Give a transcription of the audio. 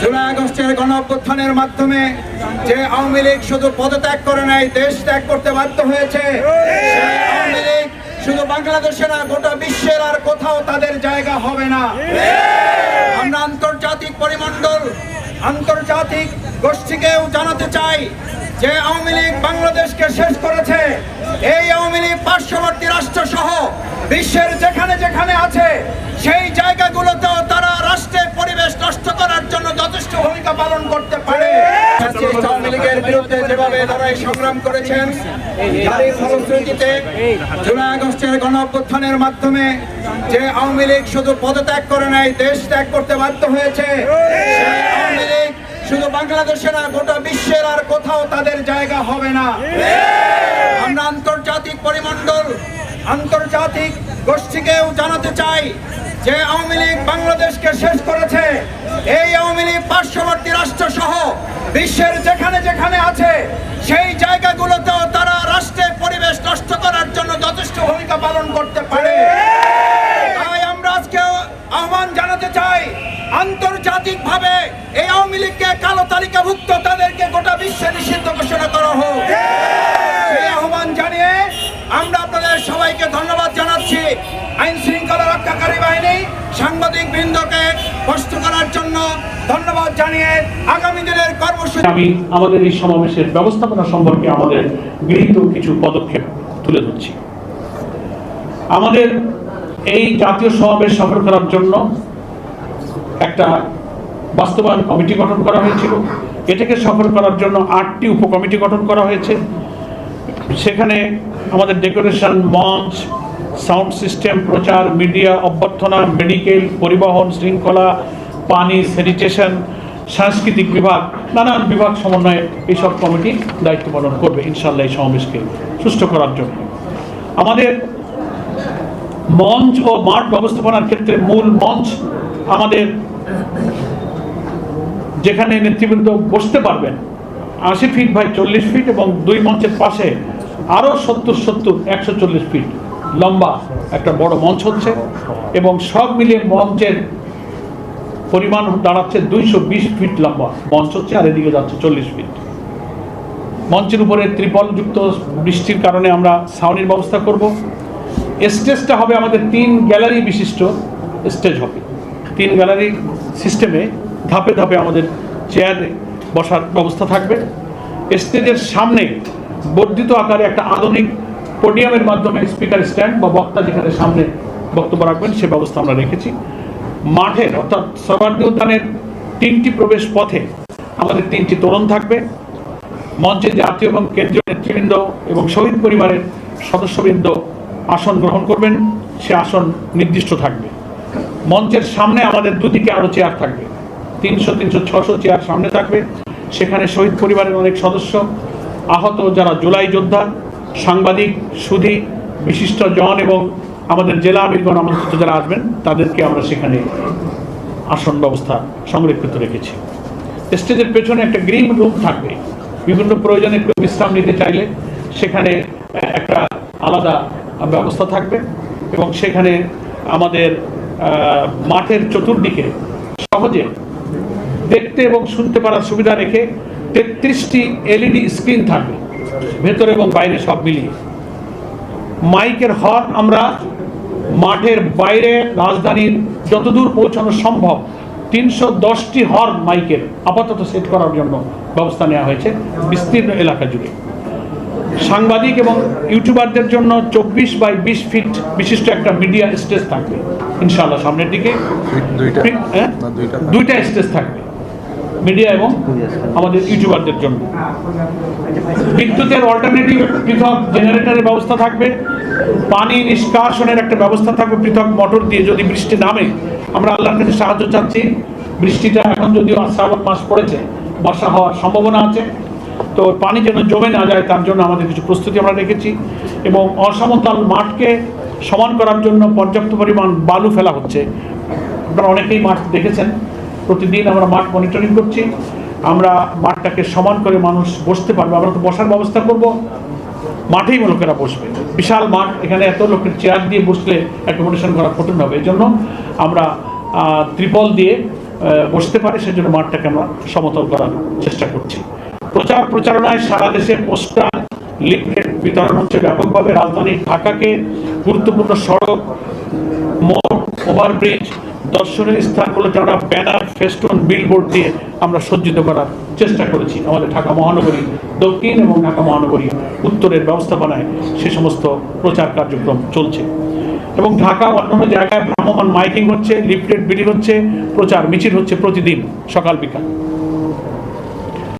জুলাই আগস্টের গণ মাধ্যমে যে আওয়ামী লীগ শুধু পদত্যাগ করে নাই, দেশ ত্যাগ করতে বাধ্য হয়েছে শুধু বাংলাদেশে না, গোটা বিশ্বের আর কোথাও তাদের জায়গা হবে না। আমরা আন্তর্জাতিক পরিমণ্ডল, আন্তর্জাতিক গোষ্ঠীকেও জানাতে চাই যে আওয়ামী লীগ বাংলাদেশকে শেষ করেছে। এই আওয়ামী লীগ পার্শ্ববর্তী রাষ্ট্র সহ বিশ্বের যেখানে যেখানে আছে, সেই জায়গাগুলোতেও তারা রাষ্ট্রের পরিবেশ নষ্ট করার জন্য যথেষ্ট ভূমিকা পালন করতে পারে। আওয়ামী লীগের বিরুদ্ধে যেভাবে লড়াই সংগ্রাম করেছেন ফলশ্রুতিতে জুলাই আগস্টের গণ অভ্যুত্থানের মাধ্যমে যে আওয়ামী লীগ শুধু পদত্যাগ করে নাই দেশ ত্যাগ করতে বাধ্য হয়েছে আওয়ামী লীগ শুধু বাংলাদেশে না গোটা বিশ্বের আর কোথাও তাদের জায়গা হবে না। আমরা আন্তর্জাতিক পরিমণ্ডল আন্তর্জাতিক গোষ্ঠীকেও জানাতে চাই যে আওয়ামী লীগ বাংলাদেশকে শেষ করেছে, এই আওয়ামী লীগ পার্শ্ববর্তী রাষ্ট্র সহ বিশ্বের যেখানে যেখানে আছে, সেই জায়গাগুলোতেও তারা রাষ্ট্রের পরিবেশ নষ্ট করার জন্য যথেষ্ট ভূমিকা পালন করতে পারে। তাই আমরা আজকে আহ্বান জানাতে চাই, আন্তর্জাতিকভাবে এই আওয়ামী লীগকে কালো তালিকাভুক্ত তাদেরকে গোটা বিশ্বে নিষিদ্ধ ঘোষণা করা হোক। আহ্বান জানিয়ে আমরা আপনাদের সবাইকে ধন্যবাদ জানিয়ে আগামী দিনের কর্মসূচি আমি আমাদের এই সমাবেশের ব্যবস্থাপনা সম্পর্কে আমাদের গৃহীত কিছু পদক্ষেপ তুলে ধরছি। আমাদের এই জাতীয় সমাবেশ সফল করার জন্য একটা বাস্তবায়ন কমিটি গঠন করা হয়েছিল। এটাকে সফল করার জন্য আটটি উপকমিটি গঠন করা হয়েছে। সেখানে আমাদের ডেকোরেশন, মঞ্চ, সাউন্ড সিস্টেম, প্রচার, মিডিয়া, অভ্যর্থনা, মেডিকেল, পরিবহন, শৃঙ্খলা পানি স্যানিটেশন সাংস্কৃতিক বিভাগ, নানান বিভাগ সমন্বয়ে এইসব কমিটি দায়িত্ব পালন করবে ইনশাল্লাহ এই সমাবেশকে সুষ্ঠু করার জন্য। আমাদের মঞ্চ ও মাঠ ব্যবস্থাপনার ক্ষেত্রে মূল মঞ্চ আমাদের যেখানে নেতৃবৃন্দ বসতে পারবেন, আশি ফিট বাই চল্লিশ ফিট এবং দুই মঞ্চের পাশে আরও সত্তর সত্তর, একশো চল্লিশ ফিট লম্বা একটা বড় মঞ্চ হচ্ছে এবং সব মিলিয়ে মঞ্চের পরিমাণ দাঁড়াচ্ছে দুইশো বিশ ফিট লম্বা। মঞ্চ হচ্ছে আর এদিকে যাচ্ছে চল্লিশ ফিট। মঞ্চের উপরে ত্রিপলযুক্ত বৃষ্টির কারণে আমরা ছাউনির ব্যবস্থা করব। স্টেজটা হবে আমাদের তিন গ্যালারি বিশিষ্ট স্টেজ হবে। তিন গ্যালারি সিস্টেমে ধাপে ধাপে আমাদের চেয়ারে বসার ব্যবস্থা থাকবে। স্টেজের সামনে বর্ধিত আকারে একটা আধুনিক পোডিয়ামের মাধ্যমে স্পিকার স্ট্যান্ড বা বক্তা যেখানে সামনে বক্তব্য রাখবেন সে ব্যবস্থা আমরা রেখেছি। মাঠের, অর্থাৎ সর্বার্থী উদ্যানের তিনটি প্রবেশ পথে আমাদের তিনটি তোরণ থাকবে। মঞ্চে জাতীয় এবং কেন্দ্রীয় নেতৃবৃন্দ এবং শহীদ পরিবারের সদস্যবৃন্দ আসন গ্রহণ করবেন। সে আসন নির্দিষ্ট থাকবে। মঞ্চের সামনে আমাদের দুদিকে আরও চেয়ার থাকবে। তিনশো তিনশো, ছশো চেয়ার সামনে থাকবে। সেখানে শহীদ পরিবারের অনেক সদস্য, আহত যারা জুলাই যোদ্ধা, সাংবাদিক, সুধী, বিশিষ্ট জন এবং আমাদের জেলা আমিরগণ আমন্ত্রিত যারা আসবেন, তাদেরকে আমরা সেখানে আসন ব্যবস্থা সংরক্ষিত রেখেছি। স্টেজের পেছনে একটা গ্রিন রুম থাকবে। বিভিন্ন প্রয়োজনে কেউ বিশ্রাম নিতে চাইলে সেখানে একটা আলাদা ব্যবস্থা থাকবে এবং সেখানে আমাদের মাঠের চতুর্দিকে সহজে দেখতে এবং শুনতে পারার সুবিধা রেখে তেত্রিশটি এলইডি স্ক্রিন থাকবে, ভেতরে এবং বাইরে সব মিলিয়ে। মাইকের হর্ন আমরা মাঠের বাইরে রাজধানীর যতদূর পৌঁছানো সম্ভব তিনশো দশটি হর্ন মাইকের আপাতত সেট করার জন্য ব্যবস্থা নেওয়া হয়েছে বিস্তীর্ণ এলাকা জুড়ে। সাংবাদিক এবং ইউটিউবারদের জন্য চব্বিশ বাই বিশ ফিট বিশিষ্ট একটা মিডিয়া স্টেজ থাকবে। ইনশাল্লাহ সামনের দিকে হ্যাঁ? দুইটা। দুইটা স্টেজ থাকবে। মিডিয়া এবং আমাদের ইউটিউবারদের জন্য। বিদ্যুতের অল্টারনেটিভ পৃথক জেনারেটরের ব্যবস্থা থাকবে। পানি নিষ্কাশনের একটা ব্যবস্থা থাকবে পৃথক মোটর দিয়ে যদি বৃষ্টি নামে। আমরা আল্লাহর কাছে সাহায্য চাচ্ছি। বৃষ্টিটা এখন যদিও শ্রাবণ মাস পড়েছে, বর্ষা হওয়ার সম্ভাবনা আছে। তো পানি যেন জমে না যায়, তার জন্য আমাদের কিছু প্রস্তুতি আমরা রেখেছি এবং অসমতল মাঠকে সমান করার জন্য পর্যাপ্ত পরিমাণ বালু ফেলা হচ্ছে। আপনারা অনেকেই মাঠ দেখেছেন। প্রতিদিন আমরা মাঠ মনিটরিং করছি। আমরা মাঠটাকে সমান করে মানুষ বসতে পারবে। আমরা তো বসার ব্যবস্থা করব। মাঠেই লোকেরা বসবে। বিশাল মাঠ। এখানে এত লোকের চেয়ার দিয়ে বসলে অ্যাকোমোডেশন করা কঠিন হবে। এই জন্য আমরা ত্রিপল দিয়ে বসতে পারে। সেজন্য মাঠটাকে আমরা সমতল করার চেষ্টা করছি। প্রচার প্রচারণায় সারা দেশে পোস্টার, লিফলেট বিতরণ হচ্ছে ব্যাপকভাবে। রাজধানী ঢাকাকে গুরুত্বপূর্ণ সড়ক ওভারব্রিজ দর্শনের স্থানগুলোতে আমরা ব্যানার ফেস্টুন বিলবোর্ড দিয়ে আমরা সজ্জিত করার চেষ্টা করেছি। আমাদের ঢাকা মহানগরী, দক্ষিণ এবং ঢাকা মহানগরী উত্তরের ব্যবস্থাপনায় সে সমস্ত প্রচার কার্যক্রম চলছে। এবং ঢাকা অন্যান্য জায়গায় ভ্রাম্যমান মাইকিং হচ্ছে, লিফলেট বিলি হচ্ছে, প্রচার মিছিল হচ্ছে প্রতিদিন সকাল বিকাল।